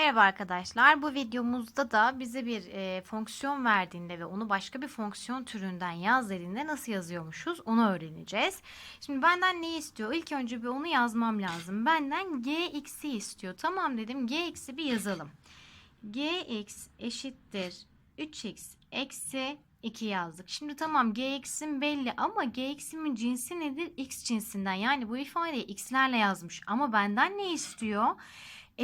Merhaba arkadaşlar. Bu videomuzda da bize bir e, fonksiyon verdiğinde ve onu başka bir fonksiyon türünden yaz dediğinde nasıl yazıyormuşuz onu öğreneceğiz. Şimdi benden ne istiyor? İlk önce bir onu yazmam lazım. Benden gx'i istiyor. Tamam dedim. gx'i bir yazalım. gx eşittir 3x eksi 2 yazdık. Şimdi tamam gx'im belli ama gx'imin cinsi nedir? x cinsinden. Yani bu ifadeyi x'lerle yazmış. Ama benden ne istiyor?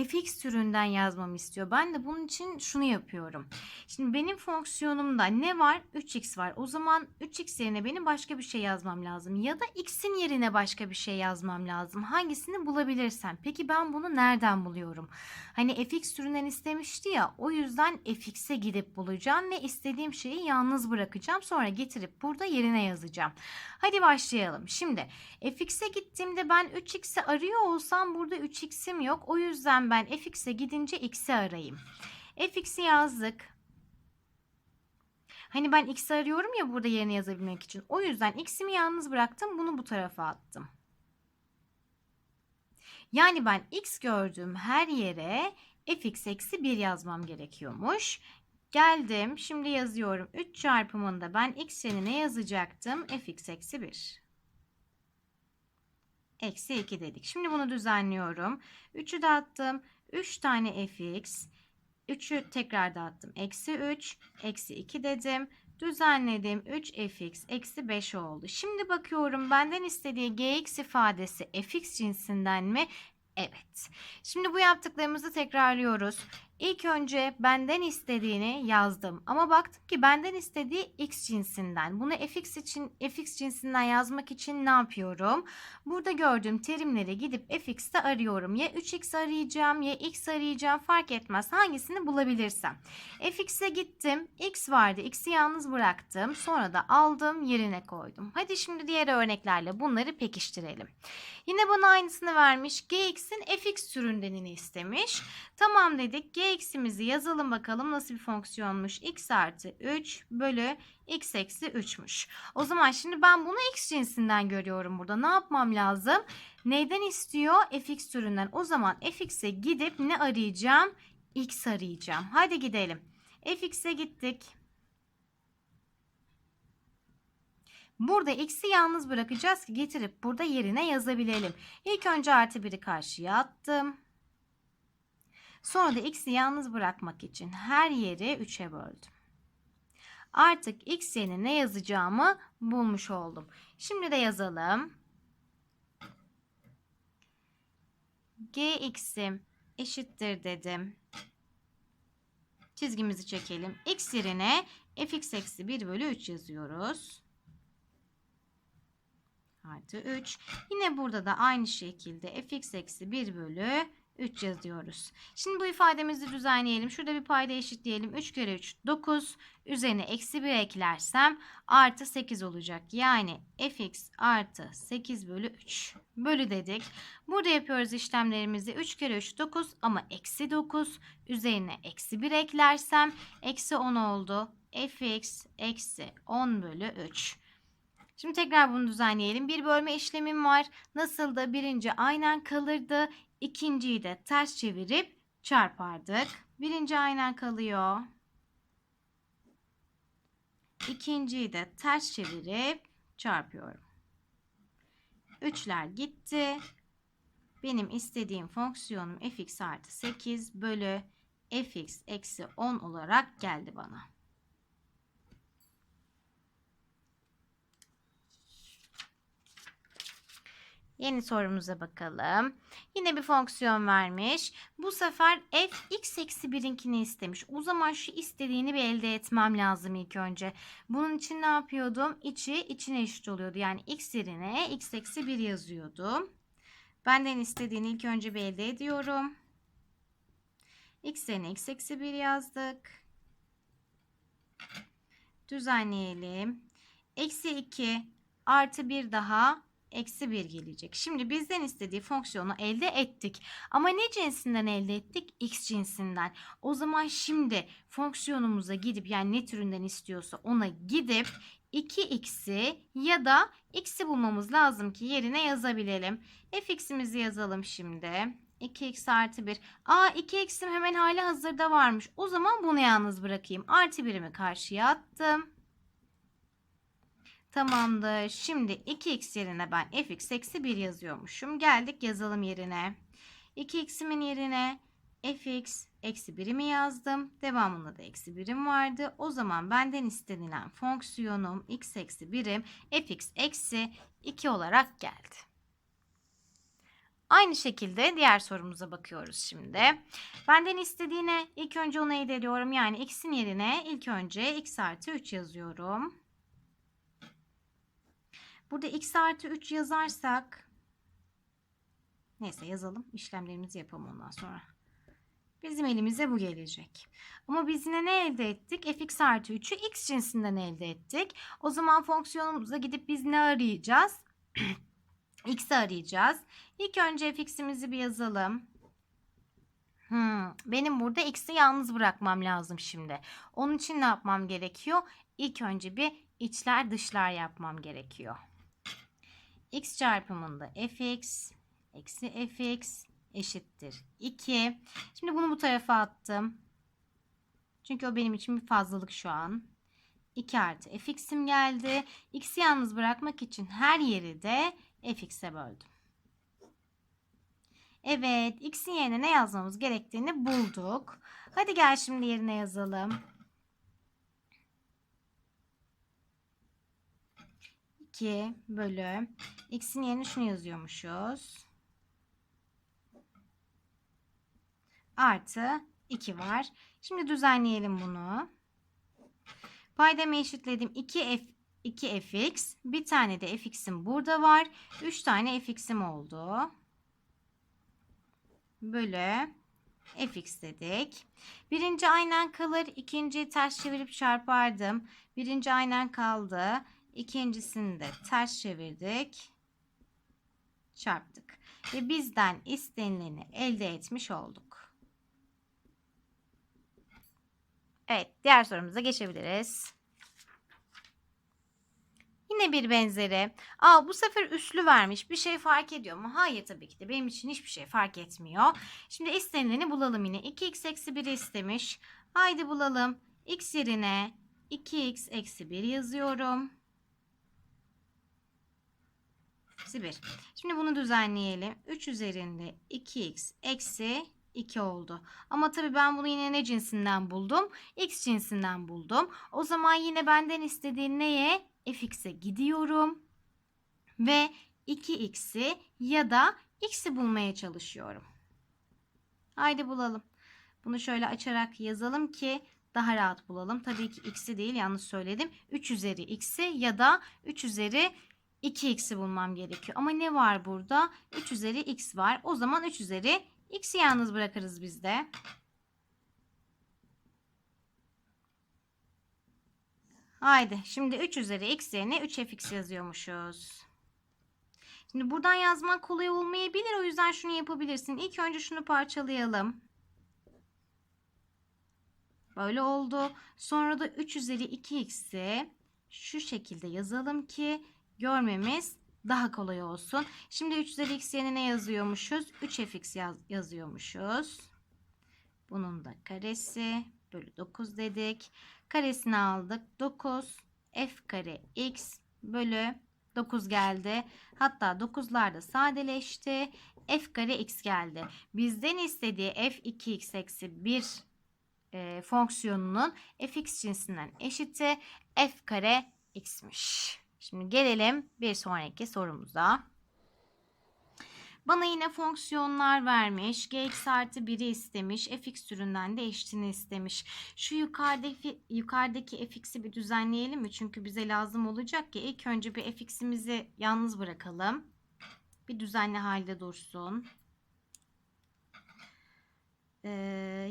Fx türünden yazmamı istiyor. Ben de bunun için şunu yapıyorum. Şimdi benim fonksiyonumda ne var? 3x var. O zaman 3x yerine benim başka bir şey yazmam lazım. Ya da x'in yerine başka bir şey yazmam lazım. Hangisini bulabilirsem. Peki ben bunu nereden buluyorum? Hani fx türünden istemişti ya. O yüzden fx'e gidip bulacağım ve istediğim şeyi yalnız bırakacağım. Sonra getirip burada yerine yazacağım. Hadi başlayalım. Şimdi fx'e gittiğimde ben 3x'i arıyor olsam burada 3x'im yok. O yüzden ben fx'e gidince x'i arayayım. fx'i yazdık. Hani ben x'i arıyorum ya burada yerine yazabilmek için. O yüzden x'imi yalnız bıraktım. Bunu bu tarafa attım. Yani ben x gördüğüm her yere fx eksi 1 yazmam gerekiyormuş. Geldim. Şimdi yazıyorum. 3 çarpımında ben x yerine yazacaktım? fx eksi 1. Eksi 2 dedik. Şimdi bunu düzenliyorum. 3'ü dağıttım. 3 tane fx. 3'ü tekrar dağıttım. Eksi 3. Eksi 2 dedim. Düzenledim. 3 fx eksi 5 oldu. Şimdi bakıyorum benden istediği gx ifadesi fx cinsinden mi? Evet. Şimdi bu yaptıklarımızı tekrarlıyoruz. İlk önce benden istediğini yazdım. Ama baktım ki benden istediği x cinsinden. Bunu fx için fx cinsinden yazmak için ne yapıyorum? Burada gördüğüm terimleri gidip fx'te arıyorum. Ya 3x arayacağım ya x arayacağım fark etmez. Hangisini bulabilirsem. fx'e gittim. x vardı. x'i yalnız bıraktım. Sonra da aldım yerine koydum. Hadi şimdi diğer örneklerle bunları pekiştirelim. Yine bana aynısını vermiş. gx'in fx türündenini istemiş. Tamam dedik. Gx'imizi yazalım bakalım nasıl bir fonksiyonmuş. x artı 3 bölü x eksi 3'müş. O zaman şimdi ben bunu x cinsinden görüyorum burada. Ne yapmam lazım? Neyden istiyor? fx türünden. O zaman fx'e gidip ne arayacağım? x arayacağım. Hadi gidelim. fx'e gittik. Burada x'i yalnız bırakacağız ki getirip burada yerine yazabilelim. İlk önce artı 1'i karşıya attım. Sonra da x'i yalnız bırakmak için her yeri 3'e böldüm. Artık x yerine ne yazacağımı bulmuş oldum. Şimdi de yazalım. gx'im eşittir dedim. Çizgimizi çekelim. x yerine fx eksi 1 bölü 3 yazıyoruz artı 3. Yine burada da aynı şekilde fx eksi 1 bölü 3 yazıyoruz. Şimdi bu ifademizi düzenleyelim. Şurada bir payda eşitleyelim. 3 kere 3 9. Üzerine eksi 1 eklersem artı 8 olacak. Yani fx artı 8 bölü 3. Bölü dedik. Burada yapıyoruz işlemlerimizi. 3 kere 3 9 ama eksi 9. Üzerine eksi 1 eklersem eksi 10 oldu. fx eksi 10 bölü 3. Şimdi tekrar bunu düzenleyelim. Bir bölme işlemim var. Nasıl da birinci aynen kalırdı. İkinciyi de ters çevirip çarpardık. Birinci aynen kalıyor. İkinciyi de ters çevirip çarpıyorum. Üçler gitti. Benim istediğim fonksiyonum fx artı 8 bölü fx eksi 10 olarak geldi bana. Yeni sorumuza bakalım. Yine bir fonksiyon vermiş. Bu sefer f x eksi 1'inkini istemiş. O zaman şu istediğini bir elde etmem lazım ilk önce. Bunun için ne yapıyordum? İçi içine eşit oluyordu. Yani x yerine x eksi 1 yazıyordum. Benden istediğini ilk önce bir elde ediyorum. x yerine x eksi 1 yazdık. Düzenleyelim. Eksi 2 artı 1 daha eksi 1 gelecek. Şimdi bizden istediği fonksiyonu elde ettik. Ama ne cinsinden elde ettik? X cinsinden. O zaman şimdi fonksiyonumuza gidip yani ne türünden istiyorsa ona gidip 2x'i ya da x'i bulmamız lazım ki yerine yazabilelim. fx'imizi yazalım şimdi. 2x artı 1. Aa 2x'im hemen hali hazırda varmış. O zaman bunu yalnız bırakayım. Artı 1'imi karşıya attım. Tamamdır. Şimdi 2x yerine ben fx eksi 1 yazıyormuşum. Geldik yazalım yerine. 2x'imin yerine fx eksi 1'imi yazdım. Devamında da eksi 1'im vardı. O zaman benden istenilen fonksiyonum x eksi 1'im fx eksi 2 olarak geldi. Aynı şekilde diğer sorumuza bakıyoruz şimdi. Benden istediğine ilk önce onu elde ediyorum. Yani x'in yerine ilk önce x artı 3 yazıyorum. Burada x artı 3 yazarsak neyse yazalım. işlemlerimizi yapalım ondan sonra. Bizim elimize bu gelecek. Ama biz yine ne elde ettik? fx artı 3'ü x cinsinden elde ettik. O zaman fonksiyonumuza gidip biz ne arayacağız? x'i arayacağız. İlk önce fx'imizi bir yazalım. Hmm, benim burada x'i yalnız bırakmam lazım şimdi. Onun için ne yapmam gerekiyor? İlk önce bir içler dışlar yapmam gerekiyor. X çarpımında fx eksi fx eşittir 2. Şimdi bunu bu tarafa attım. Çünkü o benim için bir fazlalık şu an. 2 artı fx'im geldi. x'i yalnız bırakmak için her yeri de fx'e böldüm. Evet, x'in yerine ne yazmamız gerektiğini bulduk. Hadi gel şimdi yerine yazalım. 2 bölü x'in yerine şunu yazıyormuşuz. Artı 2 var. Şimdi düzenleyelim bunu. Paydamı eşitledim. 2f 2 fx. Bir tane de fx'im burada var. 3 tane fx'im oldu. Bölü fx dedik. Birinci aynen kalır. İkinciyi ters çevirip çarpardım. Birinci aynen kaldı. İkincisini de ters çevirdik. Çarptık. Ve bizden istenileni elde etmiş olduk. Evet, diğer sorumuza geçebiliriz. Yine bir benzeri. Aa bu sefer üslü vermiş. Bir şey fark ediyor mu? Hayır tabii ki de. Benim için hiçbir şey fark etmiyor. Şimdi istenileni bulalım yine. 2x eksi 1'i istemiş. Haydi bulalım. x yerine 2x eksi 1 yazıyorum. Eksi 1. Şimdi bunu düzenleyelim. 3 üzerinde 2x eksi 2 oldu. Ama tabii ben bunu yine ne cinsinden buldum? X cinsinden buldum. O zaman yine benden istediği neye? fx'e gidiyorum. Ve 2x'i ya da x'i bulmaya çalışıyorum. Haydi bulalım. Bunu şöyle açarak yazalım ki daha rahat bulalım. Tabii ki x'i değil yanlış söyledim. 3 üzeri x'i ya da 3 üzeri 2x'i bulmam gerekiyor. Ama ne var burada? 3 üzeri x var. O zaman 3 üzeri x'i yalnız bırakırız biz de. Haydi şimdi 3 üzeri x yerine 3fx yazıyormuşuz. Şimdi buradan yazmak kolay olmayabilir. O yüzden şunu yapabilirsin. İlk önce şunu parçalayalım. Böyle oldu. Sonra da 3 üzeri 2x'i şu şekilde yazalım ki görmemiz daha kolay olsun. Şimdi 3 üzeri x yerine ne yazıyormuşuz? 3fx yaz yazıyormuşuz. Bunun da karesi bölü 9 dedik. Karesini aldık. 9 f kare x bölü 9 geldi. Hatta 9'lar da sadeleşti. f kare x geldi. Bizden istediği f 2x eksi 1 e, fonksiyonunun fx cinsinden eşiti f kare x'miş. Şimdi gelelim bir sonraki sorumuza. Bana yine fonksiyonlar vermiş. Gx artı 1'i istemiş. fx türünden de eşitini istemiş. Şu yukarıdaki, yukarıdaki fx'i bir düzenleyelim mi? Çünkü bize lazım olacak ki ilk önce bir fx'imizi yalnız bırakalım. Bir düzenli halde dursun. Ee,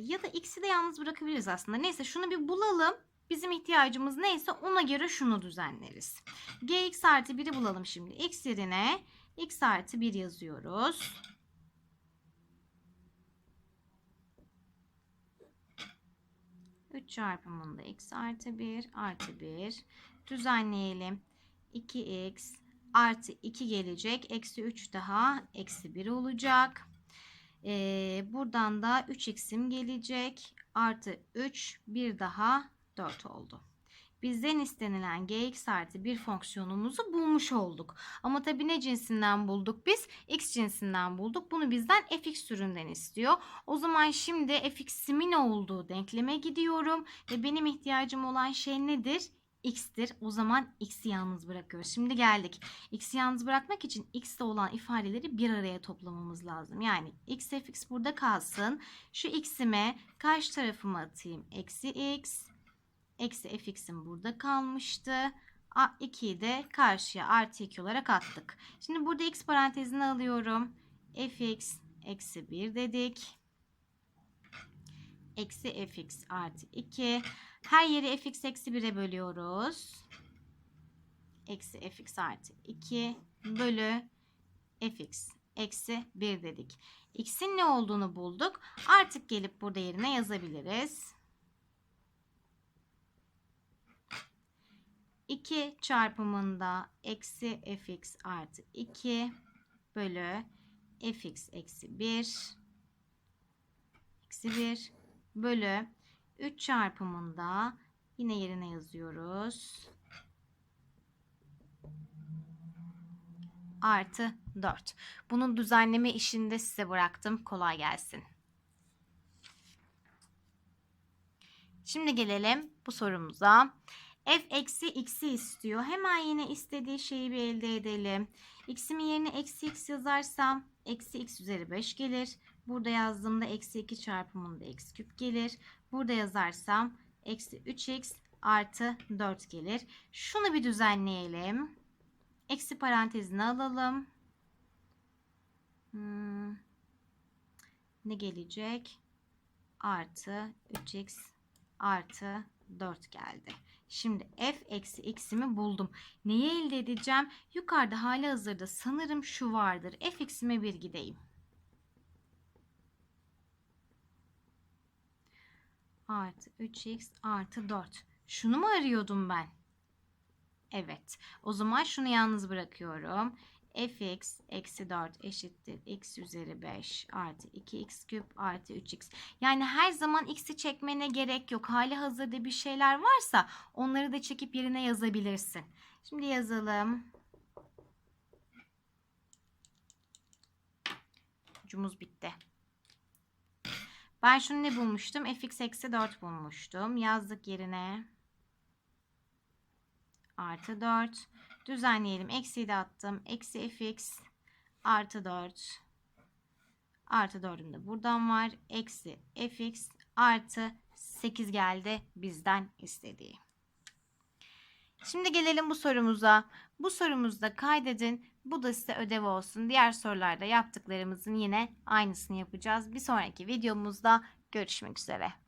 ya da x'i de yalnız bırakabiliriz aslında. Neyse şunu bir bulalım. Bizim ihtiyacımız neyse ona göre şunu düzenleriz. gx artı 1'i bulalım şimdi. x yerine x artı 1 yazıyoruz. Üç çarpımında x artı 1 artı 1 düzenleyelim. 2x artı 2 gelecek. Eksi 3 daha eksi 1 olacak. Ee, buradan da 3x'im gelecek. Artı 3 bir daha 4 oldu. Bizden istenilen gx artı bir fonksiyonumuzu bulmuş olduk. Ama tabii ne cinsinden bulduk biz? X cinsinden bulduk. Bunu bizden fx türünden istiyor. O zaman şimdi fx'imin olduğu denkleme gidiyorum. Ve benim ihtiyacım olan şey nedir? x'tir. O zaman x'i yalnız bırakıyoruz. Şimdi geldik. X'i yalnız bırakmak için x'te olan ifadeleri bir araya toplamamız lazım. Yani x fx burada kalsın. Şu x'ime karşı tarafıma atayım. Eksi x. Eksi fx'im burada kalmıştı. 2'yi de karşıya artı 2 olarak attık. Şimdi burada x parantezini alıyorum. fx eksi 1 dedik. Eksi fx artı 2. Her yeri fx eksi 1'e bölüyoruz. Eksi fx artı 2 bölü fx eksi 1 dedik. x'in ne olduğunu bulduk. Artık gelip burada yerine yazabiliriz. 2 çarpımında eksi fx artı 2 bölü fx eksi 1 eksi 1 bölü 3 çarpımında yine yerine yazıyoruz. Artı 4. Bunun düzenleme işini de size bıraktım. Kolay gelsin. Şimdi gelelim bu sorumuza. F eksi x'i istiyor. Hemen yine istediği şeyi bir elde edelim. x'imin yerine eksi x yazarsam eksi x üzeri 5 gelir. Burada yazdığımda eksi 2 çarpımında x küp gelir. Burada yazarsam eksi 3x artı 4 gelir. Şunu bir düzenleyelim. Eksi parantezini alalım. Hmm. Ne gelecek? Artı 3x artı 4 geldi. Şimdi f eksi x'imi buldum. Neyi elde edeceğim? Yukarıda hali hazırda sanırım şu vardır. f x'ime bir gideyim. Artı 3x artı 4. Şunu mu arıyordum ben? Evet. O zaman şunu yalnız bırakıyorum. Fx eksi 4 eşittir x üzeri 5 artı 2x küp artı 3x. Yani her zaman x'i çekmene gerek yok. Hali hazırda bir şeyler varsa onları da çekip yerine yazabilirsin. Şimdi yazalım. Ucumuz bitti. Ben şunu ne bulmuştum? fx eksi 4 bulmuştum. Yazdık yerine. Artı 4. Düzenleyelim. Eksiyi de attım. Eksi fx artı 4. Artı 4'üm de buradan var. Eksi fx artı 8 geldi bizden istediği. Şimdi gelelim bu sorumuza. Bu sorumuzda kaydedin. Bu da size ödev olsun. Diğer sorularda yaptıklarımızın yine aynısını yapacağız. Bir sonraki videomuzda görüşmek üzere.